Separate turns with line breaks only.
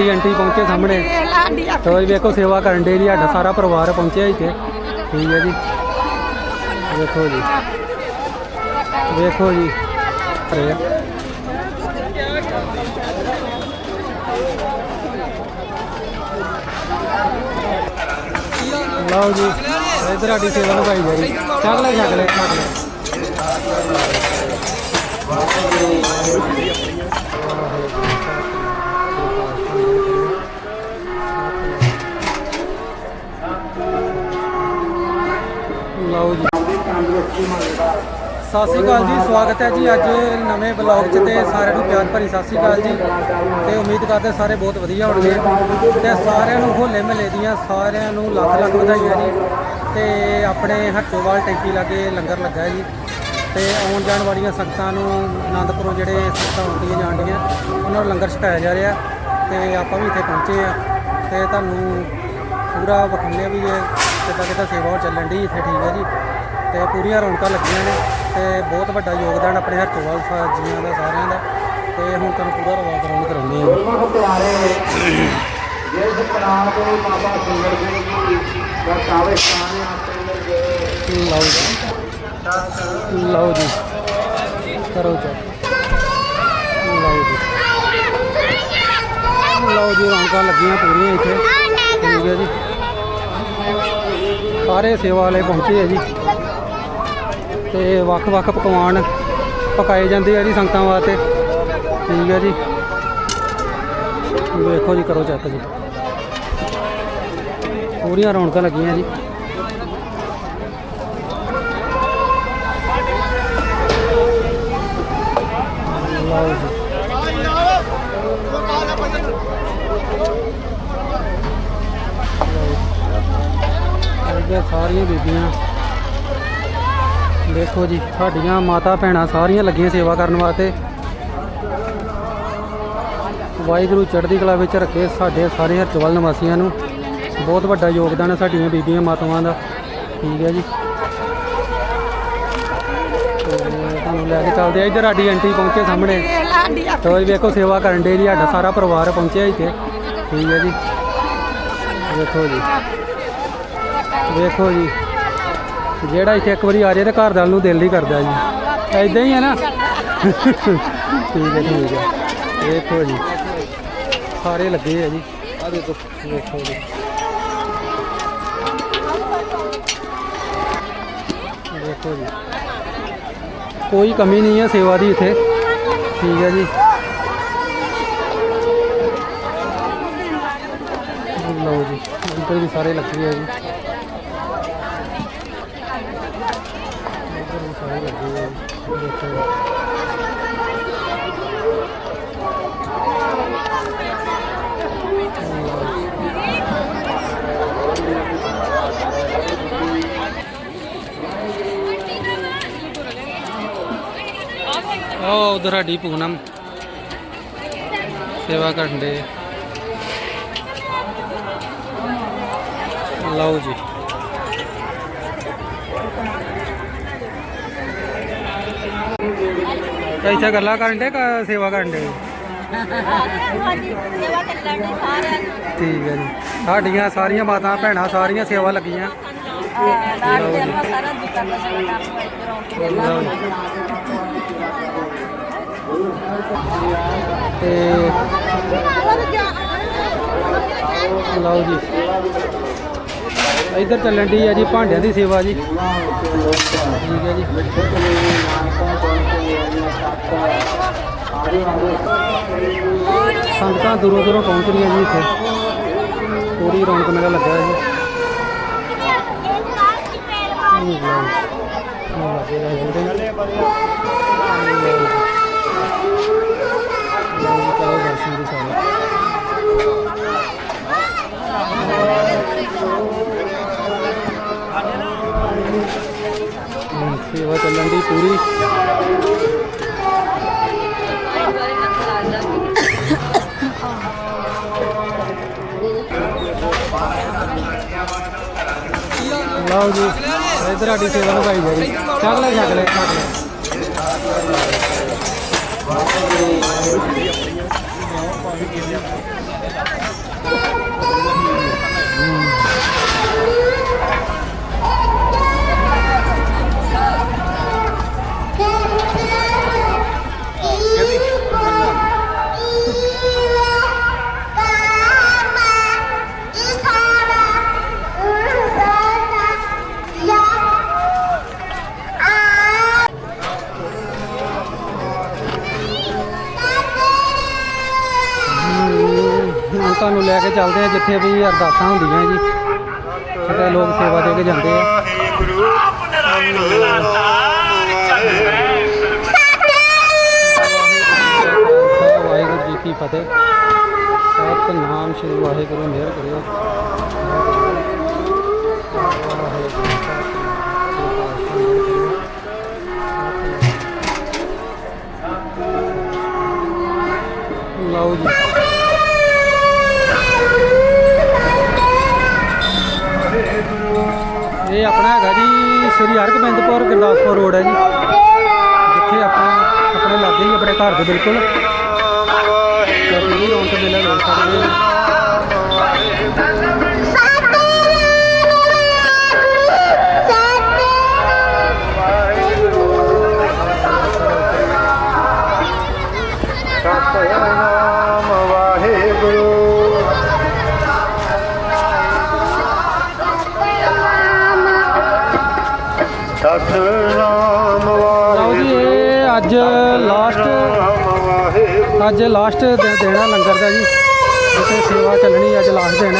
ਸਾਡੀ ਆਂਟੀ ਪਹੁੰਚੇ ਸਾਹਮਣੇ। ਤੋ ਇਹ ਵੇਖੋ ਸੇਵਾ ਕਰਨ ਦੇ ਜੀ, ਸਾਡਾ ਸਾਰਾ ਪਰਿਵਾਰ ਪਹੁੰਚਿਆ ਇੱਥੇ। ਠੀਕ ਹੈ ਜੀ। ਵੇਖੋ ਜੀ। ਵੇਖੋ ਜੀ। ਅਰੇ। ਲਓ ਜੀ, ਇਧਰ ਸਾਡੀ ਸੇਵਾ ਨਿਭਾਈ ਜਾ ਰਹੀ। ਚੱਕ ਲੈ ਚੱਕ ਲੈ ਚੱਕ ਲੈ। ਲਓ ਜੀ ਸਤਿ ਸ਼੍ਰੀ ਅਕਾਲ ਜੀ, ਸਵਾਗਤ ਹੈ ਜੀ ਅੱਜ ਨਵੇਂ ਬਲੌਗ 'ਚ ਤੇ ਸਾਰਿਆਂ ਨੂੰ ਪਿਆਰ ਭਰੀ ਸਤਿ ਸ਼੍ਰੀ ਅਕਾਲ ਜੀ। ਤੇ ਉਮੀਦ ਕਰਦੇ ਸਾਰੇ ਬਹੁਤ ਵਧੀਆ ਹੋਣਗੇ। ਤੇ ਸਾਰਿਆਂ ਨੂੰ ਹੋਲੇ ਮਹੱਲੇ ਦੀਆਂ, ਸਾਰਿਆਂ ਨੂੰ ਲੱਖ ਲੱਖ ਵਧਾਈਆਂ ਜੀ। ਤੇ ਆਪਣੇ ਹੱਟੋਵਾਲ ਟੈਂਕੀ ਲਾਗੇ ਲੰਗਰ ਲੱਗਾ ਹੈ ਜੀ। ਤੇ ਆਉਣ ਜਾਣ ਵਾਲੀਆਂ ਸੰਗਤਾਂ ਨੂੰ ਆਨੰਦਪੁਰੋਂ ਜਿਹੜੇ ਸੰਗਤਾਂ ਆਉਂਦੀਆਂ ਜਾਂਦੀਆਂ ਉਹਨਾਂ ਨੂੰ ਲੰਗਰ ਛਕਾਇਆ ਜਾ ਰਿਹਾ। ਤੇ ਆਪਾਂ ਵੀ ਇੱਥੇ ਪਹੁੰਚੇ ਆ ਤੇ ਤੁਹਾਨੂੰ ਪੂਰਾ ਵਿਖਾਉਂਦੇ ਆ ਵੀ ਇਹ ਕਿੱਦਾਂ ਕਿੱਦਾਂ ਸੇਵਾ ਚੱਲਣ ਦੀ ਇੱਥੇ ਠੀਕ ਹੈ ਜੀ। ਤੇ ਪੂਰੀਆਂ ਰੌਣਕਾਂ ਲੱਗੀਆਂ ਨੇ ਤੇ ਬਹੁਤ ਵੱਡਾ ਯੋਗਦਾਨ ਆਪਣੇ ਹਰਚੋਵਾਲ ਸਾਹਿਬ ਜੀਆਂ ਦਾ ਸਾਰਿਆਂ ਦਾ। ਤੇ ਹੁਣ ਤੁਹਾਨੂੰ ਪੂਰਾ ਰਵਾਜ ਕਰਾਉਣ ਕਰਾਉਂਦੇ ਆ
ਗੁਰਮੁਖ ਪਿਆਰੇ ਜਿਸ ਪ੍ਰਾਣ ਦੇ ਬਾਬਾ ਸੁੰਦਰ ਜੀ ਦੀ ਵਰਤਾਵੇ ਸਥਾਨ ਆਪੇ
ਲਓ ਜੀ। ਲਓ ਜੀ। ਕਰੋ ਲਓ ਜੀ। ਲਓ ਜੀ ਰੌਣਕਾਂ ਲੱਗੀਆਂ ਪੂਰੀਆਂ ਇੱਥੇ। ਠੀਕ ਹੈ ਜੀ। ਸਾਰੇ ਸੇਵਾ ਵਾਲੇ ਪਹੁੰਚੇ ਆ ਜੀ। ਤੇ ਵੱਖ-ਵੱਖ ਪਕਵਾਨ ਪਕਾਏ ਜਾਂਦੇ ਆ ਜੀ ਸੰਗਤਾਂ ਵਾਸਤੇ। ਠੀਕ ਹੈ ਜੀ। ਵੇਖੋ ਜੀ, ਕਰੋ ਚੈੱਕ ਜੀ। ਪੂਰੀਆਂ ਰੌਣਕਾਂ ਲੱਗੀਆਂ ਜੀ। ਲਓ ਜੀ। ਸਾਰੀਆਂ ਬੀਬੀਆਂ ਦੇਖੋ ਜੀ ਸਾਡੀਆਂ ਮਾਤਾ ਭੈਣਾਂ ਸਾਰੀਆਂ ਲੱਗੀਆਂ ਸੇਵਾ ਕਰਨ ਵਾਸਤੇ। ਵਾਹਿਗੁਰੂ ਚੜ੍ਹਦੀ ਕਲਾ ਵਿੱਚ ਰੱਖੇ ਸਾਡੇ ਸਾਰੇ ਹਰਚਵਲ ਨਿਵਾਸੀਆਂ ਨੂੰ। ਬਹੁਤ ਵੱਡਾ ਯੋਗਦਾਨ ਹੈ ਸਾਡੀਆਂ ਬੀਬੀਆਂ ਮਾਤਾਵਾਂ ਦਾ। ਠੀਕ ਹੈ ਜੀ। ਤੁਹਾਨੂੰ ਲੈ ਕੇ ਚੱਲਦੇ ਆ ਇੱਧਰ ਸਾਡੀ ਆਂਟੀ ਪਹੁੰਚੇ ਸਾਹਮਣੇ। ਤੋ ਇਹ ਵੇਖੋ ਸੇਵਾ ਕਰਨ ਦੇ ਜੀ, ਸਾਡਾ ਸਾਰਾ ਪਰਿਵਾਰ ਪਹੁੰਚਿਆ ਇੱਥੇ। ਠੀਕ ਹੈ ਜੀ। ਵੇਖੋ ਜੀ। ਵੇਖੋ ਜੀ। ਜਿਹੜਾ ਇੱਥੇ ਇੱਕ ਵਾਰੀ ਆ ਜਾਏ ਤੇ ਘਰ ਦਾ ਨੂੰ ਦਿਲ ਨਹੀਂ ਕਰਦਾ ਜੀ। ਐਦਾਂ ਹੀ ਹੈ ਨਾ। ਠੀਕ ਹੈ ਠੀਕ ਹੈ। ਦੇਖੋ ਜੀ। ਸਾਰੇ ਲੱਗੇ ਆ ਜੀ। ਆ ਦੇਖੋ ਵੇਖੋ ਜੀ। ਦੇਖੋ ਜੀ। ਕੋਈ ਕਮੀ ਨਹੀਂ ਹੈ ਸੇਵਾ ਦੀ ਇੱਥੇ। ਠੀਕ ਹੈ ਜੀ। ਲਓ ਜੀ, ਇੱਧਰ ਵੀ ਸਾਰੇ ਲੱਗੇ ਆ ਜੀ ਇੱਧਰ ਵੀ ਸਾਰੇ ਲੱਗੇ ਉਹ ਉਧਰ ਸਾਡੀ ਪੂਨਮ। ਸੇਵਾ ਕਰਨ ਦੇ। ਲਓ ਜੀ। ਕੈਸਾ ਗੱਲਾਂ ਕਰਨ ਦੇ, ਕਾ ਸੇਵਾ ਕਰਨ ਦੇ। ਠੀਕ ਹੈ ਜੀ। ਸਾਡੀਆਂ ਸਾਰੀਆਂ ਮਾਤਾ ਭੈਣਾਂ ਸਾਰੀਆਂ ਸੇਵਾ ਲੱਗੀਆਂ।
ਨਾਲ ਦੇ
ਜੀ। ਤੇ ਲਓ ਜੀ। ਇੱਧਰ ਚੱਲਣ ਦੀ ਹੈ ਜੀ ਭਾਂਡਿਆਂ ਦੀ ਸੇਵਾ ਜੀ। ਠੀਕ ਹੈ ਜੀ। ਸੰਗਤਾਂ ਦੂਰੋਂ ਦੂਰੋਂ ਪਹੁੰਚ ਰਹੀਆਂ ਜੀ ਇੱਥੇ। ਪੂਰੀ ਰੌਣਕ ਮੇਲਾ ਲੱਗਾ ਹੈ ਜੀ। ਸੇਵਾ ਚੱਲਣ ਦੀ ਪੂਰੀ ਲਓ ਜੀ ਇਧਰ ਸਾਡੀ ਸੇਵਾ ਨਿਭਾਈ ਜਾ ਰਹੀ ਚੱਕ ਲੈ ਚੱਕ ਲੈ ਚੱਕ ਲੈ। ਤੁਹਾਨੂੰ ਲੈ ਕੇ ਚੱਲਦੇ ਆ, ਜਿੱਥੇ ਵੀ ਅਰਦਾਸਾਂ ਹੁੰਦੀਆਂ ਜੀ। ਜਿੱਥੇ ਲੋਕ ਸੇਵਾ ਦੇ ਕੇ ਜਾਂਦੇ ਆ। ਵਾਹਿਗੁਰੂ ਜੀ ਕੀ ਫਤਿਹ। ਸਤਨਾਮ ਸ਼੍ਰੀ ਵਾਹਿਗੁਰੂ, ਮਿਹਰ ਕਰਿਓ। ਲਓ ਜੀ। ਇਹ ਆਪਣਾ ਹੈਗਾ ਜੀ, ਸ੍ਰੀ ਹਰਗੋਬਿੰਦਪੁਰ ਗੁਰਦਾਸਪੁਰ ਰੋਡ ਹੈ ਜੀ। ਜਿੱਥੇ ਆਪਾਂ ਆਪਣੇ ਲਾਗੇ ਹੀ ਆਪਣੇ ਘਰ ਦੇ ਬਿਲਕੁਲ। ਪੂਰੀ ਰੌਣਕ ਮੇਲਾ ਦੇਖ ਸਕਦੇ ਹਾਂ
ਸਤਨਾਮ
ਅੱਜ ਲਾਸਟ ਅੱਜ ਲਾਸਟ ਦੇਣਾ ਲੰਗਰ ਦਾ ਜੀ। ਜਿੱਥੇ ਸੇਵਾ ਚੱਲਣੀ ਅੱਜ ਲਾਸਟ ਦਿਨ